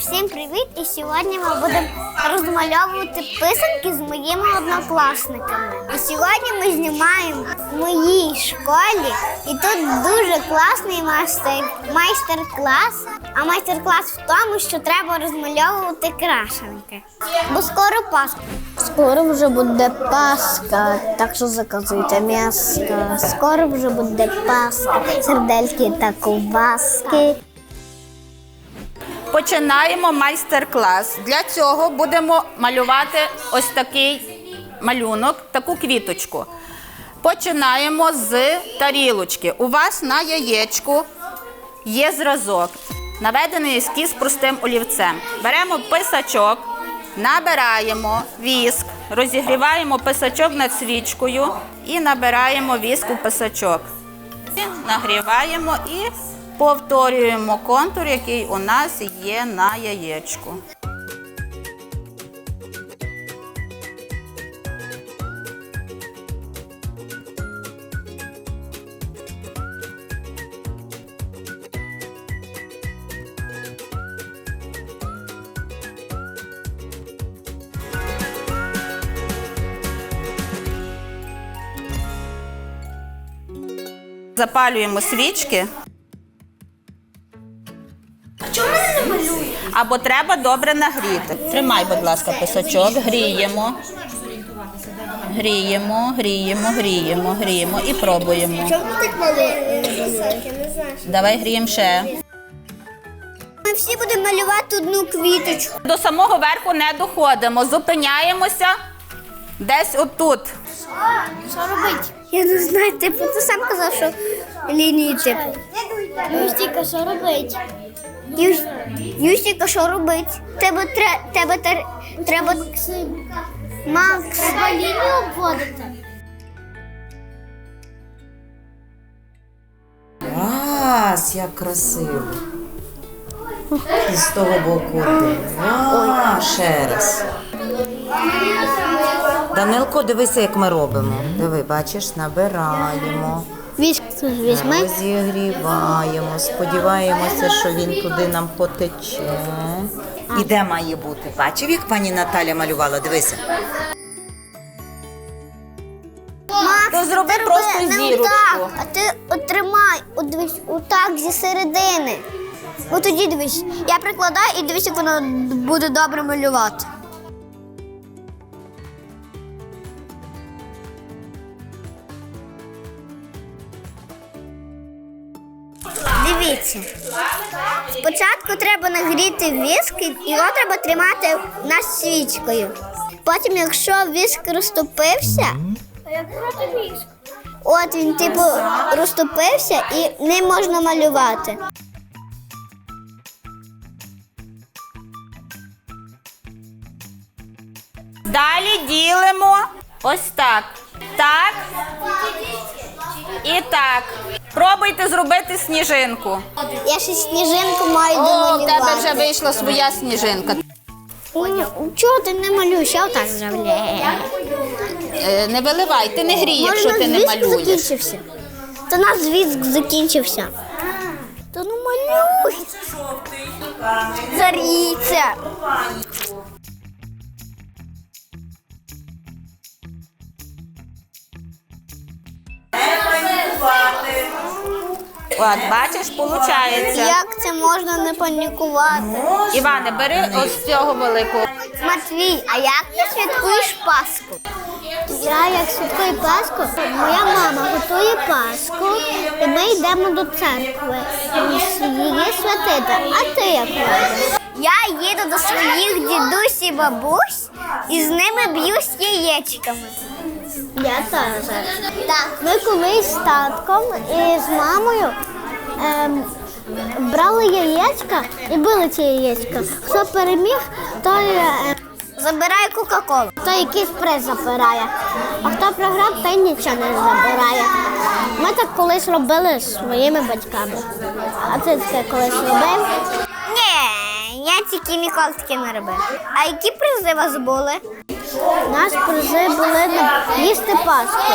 всім привіт! І сьогодні ми будемо розмальовувати писанки з моїми однокласниками. І сьогодні ми знімаємо в моїй школі, і тут дуже класний майстер, майстер-клас. А майстер-клас в тому, що треба розмальовувати крашенки. Бо скоро Пасха. Скоро вже буде Пасха, так що заказуйте м'ясо. Скоро вже буде Пасха, сердельки та ковбаски. Починаємо майстер-клас. Для цього будемо малювати ось такий малюнок, таку квіточку. Починаємо з тарілочки. У вас на яєчку є зразок, наведений ескіз простим олівцем. Беремо писачок, набираємо віск, розігріваємо писачок над свічкою і набираємо віск у писачок. Нагріваємо і повторюємо контур, який у нас є на яєчку. Запалюємо свічки. Або треба добре нагріти. Тримай, будь ласка, писачок, гріємо. Гріємо, гріємо, гріємо, гріємо і пробуємо. Чому так малює? Я не знаю. Давай гріємо ще. Ми всі будемо малювати одну квіточку. До самого верху не доходимо, зупиняємося десь отут. Що робити? Я не знаю, типу, ти сам казав, що лінії типу. Юстіка, що робить? Юстіка, що робить? Тебе тре, тебе тер, треба. Макс. Треба лінію обводити. Клас, як красиво. І з того боку. А, ще раз. Данилко, дивися, як ми робимо. Диви, бачиш, набираємо, Віск візьми. розігріваємо, сподіваємося, що він туди нам потече. І де має бути? Бачив, як пані Наталя малювала? Дивися. Макс, То зроби ти просто роби зірочку. отак, а ти отримай, от дивись, отак зі середини. От тоді дивись, я прикладаю і дивись, як воно буде добре малювати. Дивіться. Спочатку треба нагріти віск, його треба тримати над свічкою. Потім, якщо віск розтопився, От він, типу, розтопився і ним можна малювати. Далі ділимо ось так. Так. І так. Пробуйте зробити сніжинку. Я ще сніжинку маю О, в домалювати. тебе вже вийшла своя сніжинка. Ой, Чого ти не малюєш? Я отак зроблю. Е, Не виливай, ти не грій, якщо ти не малюєш. закінчився. Та наш віск закінчився. Та ну малюй. Заріться. От, бачиш, виходить. Як це можна не панікувати? Іване, бери ось цього великого. Матвій, а як ти святкуєш Пасху? Я як святкую Пасху, моя мама готує Пасху, і ми йдемо до церкви її святити. А ти як робиш? Я їду до своїх дідусь і бабусь і з ними б'юсь яєчками. Я теж. Так. Ми колись з татком і з мамою ем, брали яєчка і били ці яєчка. Хто переміг, той е, забирає Кока-Колу, той якийсь приз забирає. А хто програв, той нічого не забирає. Ми так колись робили з своїми батьками. А ти це колись робив? Я тільки ніколи таке не робив. А які призи у вас були? Наші призи були на їсти паску.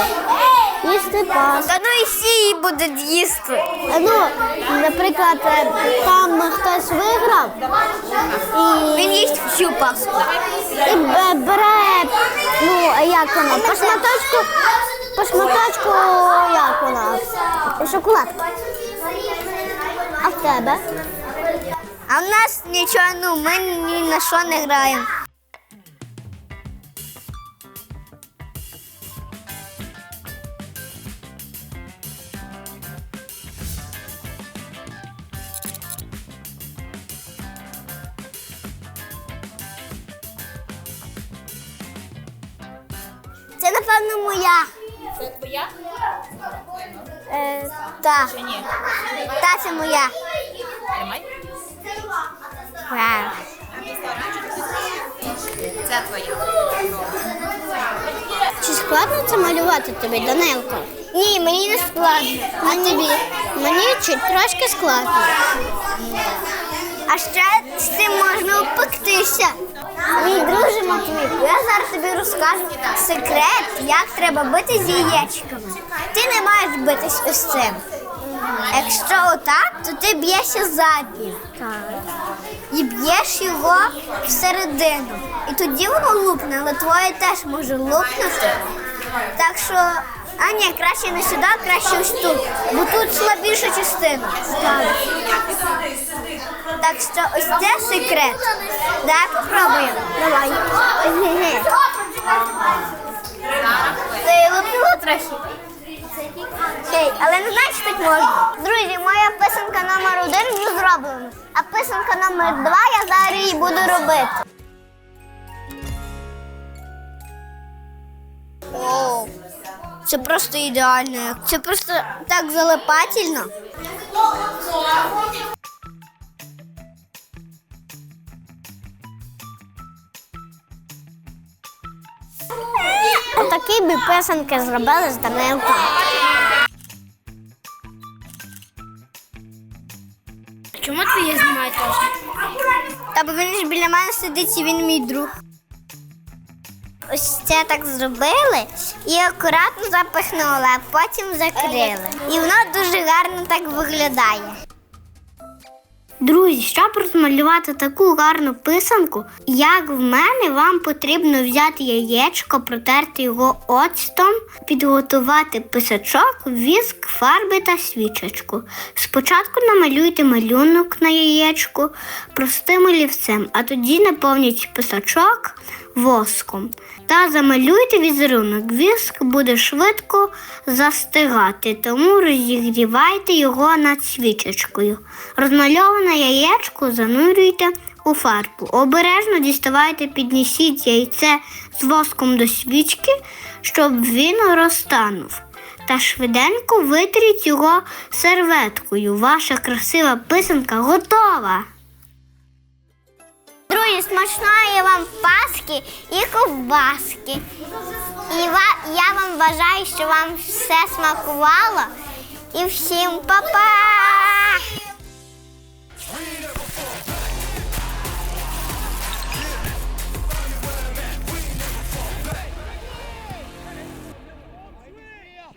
їсти паску. Та ну і всі її будуть їсти. Ну, наприклад, е, там хтось виграв і, Він їсть всю паску. і б- бере, ну, як вона, по шматочку, по шматочку, як вона, шоколадку. А в тебе? А в нас нічого, ну ми ні на що не граємо. Це, напевно, моя. Це твоя? Е, та. Чи ні? Та, це моя. Тримай. Це твоя. Чи складно це малювати тобі, Данилко? Ні, мені не складно. А? Мені чуть трошки складно. А ще з цим можна опектися. Мій друже Матвій, я зараз тобі розкажу секрет, як треба бити з яєчками. Ти не маєш битись ось цим. Якщо отак, то ти б'єшся заднім. І б'єш його всередину. І тоді воно лупне, але твоє теж може лупнути. Так що, а ні, краще не сюди, краще ось тут. Бо тут слабіша частина. Так що ось це секрет. Так, попробуємо. Давай. Ти лупнула трохи. Хей, але не знаєш, так можна. Друзі, моя писанка номер один вже зроблена. А писанка номер два я зараз її буду робити. Це просто ідеально. Це просто так залипательно. Отакі би писанки зробили з Данилком. Він ж біля мене сидить і він мій друг. Ось це так зробили і акуратно запихнули, а потім закрили. І воно дуже гарно так виглядає. Друзі, щоб розмалювати таку гарну писанку, як в мене, вам потрібно взяти яєчко, протерти його оцтом, підготувати писачок, віск, фарби та свічечку. Спочатку намалюйте малюнок на яєчку простим олівцем, а тоді наповніть писачок воском та замалюйте візерунок. Віск буде швидко застигати, тому розігрівайте його над свічечкою. Розмальоване яєчко занурюйте у фарбу. Обережно діставайте, піднесіть яйце з воском до свічки, щоб він розтанув. Та швиденько витріть його серветкою. Ваша красива писанка готова. Друзі, смачної вам паски і ковбаски. І я вам бажаю, що вам все смакувало. І всім па-па!